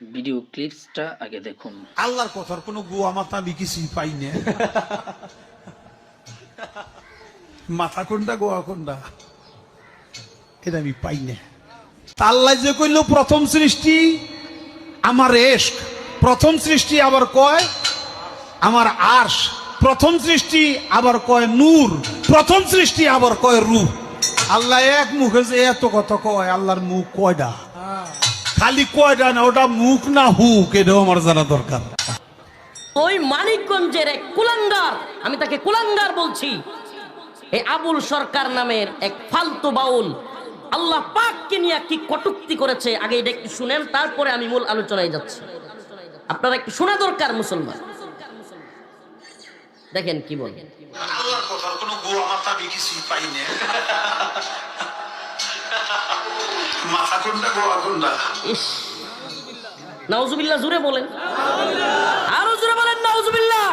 Video ক্লিপসটা আগে দেখুন। আল্লাহর কথার কোনো গুয়া মাথা আমি কিছুই পাই না। মাথা কোনটা গোয়া কোনটা? এটা আমি পাই না। তা আল্লাহ যে কইল, প্রথম সৃষ্টি আমার এশক, প্রথম সৃষ্টি আবার কয় আমার আশ প্রথম সৃষ্টি আবার কয় নূর, প্রথম সৃষ্টি আবার কয় রূপ। আল্লাহ এক মুখে যে এত কথা কয়, আল্লাহর মুখ কয়টা খালি কয়টা না ওটা মুখ না হুক এটাও আমার জানা দরকার। ওই মানিকগঞ্জের এক কুলাঙ্গার আমি তাকে কুলাঙ্গার বলছি এই আবুল সরকার নামের এক ফালতু বাউল আল্লাহ পাককে নিয়ে কি কটুক্তি করেছে আগে এটা একটু শুনেন তারপরে আমি মূল আলোচনায় যাচ্ছি। আপনারা একটু শোনা দরকার মুসলমান। দেখেন কি বলেন। আল্লাহর কথার কোনো গোয়া মাথা আমি কিছুই পাই না। মাথা কোনটা গোয়া নাউজুবিল্লাহ জুড়ে বলেন। আরও জুড়ে বলেন, নাউজুবিল্লাহ।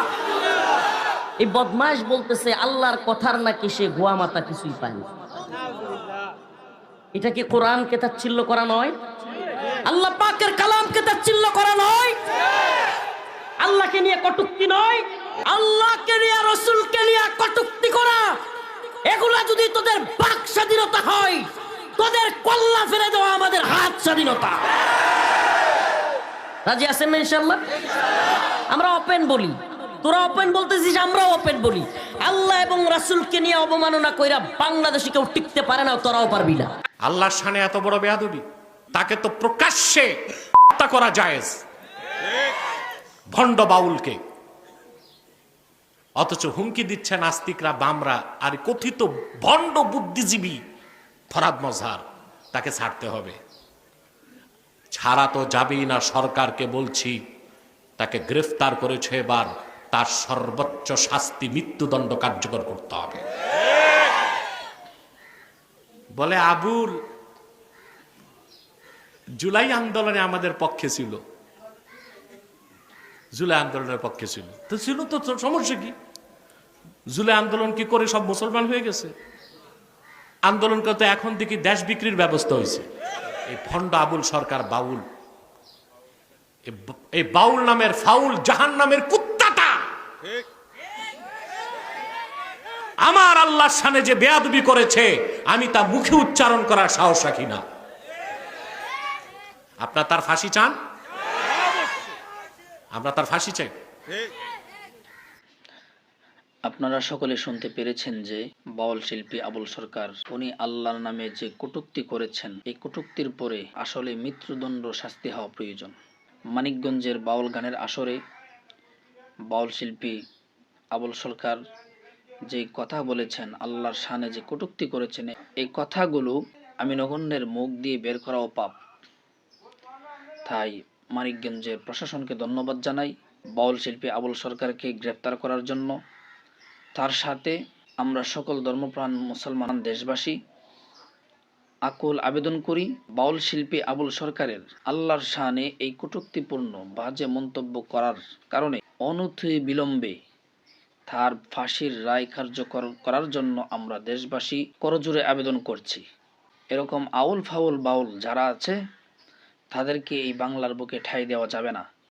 এই বদমাশ বলতেছে, আল্লাহর কথার নাকি সে গোয়া মাতা কিছুই পায় না এটা কি কোরআনকে তাচ্ছিল্য করা নয়? আল্লাহ পাকের কালামকে তাচ্ছিল্য করা নয়? আল্লাহকে নিয়ে কটুক্তি নয়? আল্লাহকে নিয়ে, রসুলকে নিয়ে কটুক্তি করা? এগুলা যদি তোদের বাক স্বাধীনতা হয় তোদের কল্লা ফেলে দেওয়া আমাদের হাত স্বাধীনতা। রাজি আছেন না ইনশাল্লাহ আমরা ওপেন বলি। তোরা ওপেন বলতেছিস, আমরাও ওপেন বলি। আল্লাহ এবং রাসূলকে নিয়ে অবমাননা কইরা বাংলাদেশে কেউ টিকতে পারে না, তোরাও পারবি না। আল্লাহর সানে এত বড় বেয়াদবি, তাকে তো প্রকাশ্যে হত্যা করা জায়েজ। ভণ্ড বাউলকে। অথচ হুমকি দিচ্ছে নাস্তিকরা বামরা, আর কথিত ভণ্ড বুদ্ধিজীবী ফরাদ মজহার, তাকে ছাড়তে হবে। ছাড়া তো যাবেই না সরকারকে বলছি, তাকে গ্রেফতার করেছে এবার, তার সর্বোচ্চ শাস্তি মৃত্যুদণ্ড কার্যকর করতে হবে। বলে আবুল, জুলাই আন্দোলনে আমাদের পক্ষে ছিল। জুলাই আন্দোলনের পক্ষে ছিল। তো ছিল তো, সমস্যা কি? জুলাই আন্দোলন কি করে সব মুসলমান হয়ে গেছে? আন্দোলন করতে এখন থেকে দেশ বিক্রির ব্যবস্থা হয়েছে। এই ভণ্ড আবুল সরকার বাউল। এই বাউল নামের ফাউল জাহান নামের কুত্তাটা। আমার আল্লাহর সামনে যে বেয়াদবি করেছে, আমি তা মুখে উচ্চারণ করার সাহস রাখি না। আপনার তার ফাঁসি চান? আমরা তার ফাঁসি চাই? আপনারা সকলে শুনতে পেরেছেন যে বাউল শিল্পী আবুল সরকার, উনি আল্লাহর নামে যে কটূক্তি করেছেন, এই কটূক্তির পরে আসলে মৃত্যুদণ্ড শাস্তি হওয়া প্রয়োজন। মানিকগঞ্জের বাউল গানের আসরে বাউল শিল্পী আবুল সরকার যে কথা বলেছেন, আল্লাহর শানে যে কটূক্তি করেছেন, এই কথাগুলো আমি নগণ্যের মুখ দিয়ে বের করাও পাপ। তাই মানিকগঞ্জের প্রশাসনকে ধন্যবাদ জানাই। বাউল শিল্পী আবুল সরকারকে গ্রেপ্তার করার জন্য তার সাথে আমরা সকল ধর্মপ্রাণ মুসলমান দেশবাসী আকুল আবেদন করি, বাউল শিল্পী আবুল সরকারের আল্লাহর শাহানে এই কটূক্তিপূর্ণ, বাজে মন্তব্য করার কারণে অনথি বিলম্বে তার ফাঁসির রায় কার্যকর করার জন্য আমরা দেশবাসী করজোরে আবেদন করছি। এরকম আউল ফাউল বাউল যারা আছে, তাদেরকে এই বাংলার বুকে ঠাঁই দেওয়া যাবে না।